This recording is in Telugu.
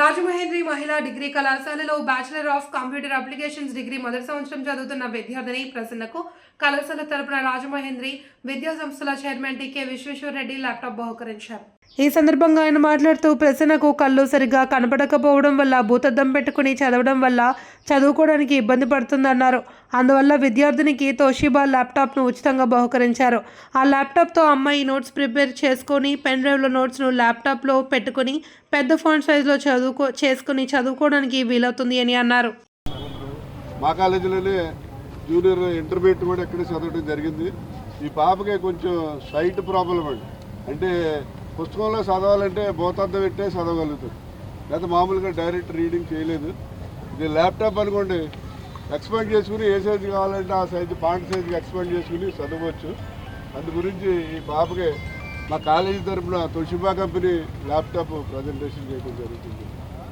రాజమహేంద్రి మహిళా డిగ్రీ కళాశాలలో bachelor of computer applications degree మొదటి సంవత్సరం చదువుతున్న విద్యార్థిని ప్రసన్నకు కళాశాల తరపున రాజమహేంద్రి విద్యా సంస్థల chairman TK Vishweshwara Reddy laptop బహుకరించారు. ఈ సందర్భంగా ఆయన మాట్లాడుతూ ప్రసన్నకు కళ్ళు సరిగా కనపడకపోవడం వల్ల భూతద్దం పెట్టుకుని చదవడం వల్ల చదువుకోవడానికి ఇబ్బంది పడుతుందన్నారు. అందువల్ల విద్యార్థినికి తోషిబా ల్యాప్టాప్ను ఉచితంగా బహుకరించారు. ఆ ల్యాప్టాప్తో అమ్మాయి నోట్స్ ప్రిపేర్ చేసుకొని పెన్ డ్రైవ్లో నోట్స్ను ల్యాప్టాప్లో పెట్టుకుని పెద్ద ఫాంట్ సైజులో చదువుకో చేసుకుని చదువుకోవడానికి వీలవుతుంది అని అన్నారు. మా కాలేజీలోనే జూనియర్ ఇంటర్మీడియట్ కూడా ఎక్కడ చదవడం జరిగింది. ఈ పాపకి కొంచెం సైట్ ప్రాబ్లం అండి. అంటే పుస్తకంలో చదవాలంటే భూతార్థం పెట్టే చదవగలుగుతుంది. లేదా మామూలుగా డైరెక్ట్ రీడింగ్ చేయలేదు. ఇది ల్యాప్టాప్ అనుకోండి ఎక్స్పాండ్ చేసుకుని ఏ సైజు కావాలంటే ఆ సైజు పాయింట్ సైజుకి ఎక్స్పాండ్ చేసుకుని చదవచ్చు. అందు గురించి ఈ బాబుకి మా కాలేజీ తరఫున తొషిబా కంపెనీ ల్యాప్టాప్ ప్రజెంటేషన్ చేయడం జరుగుతుంది.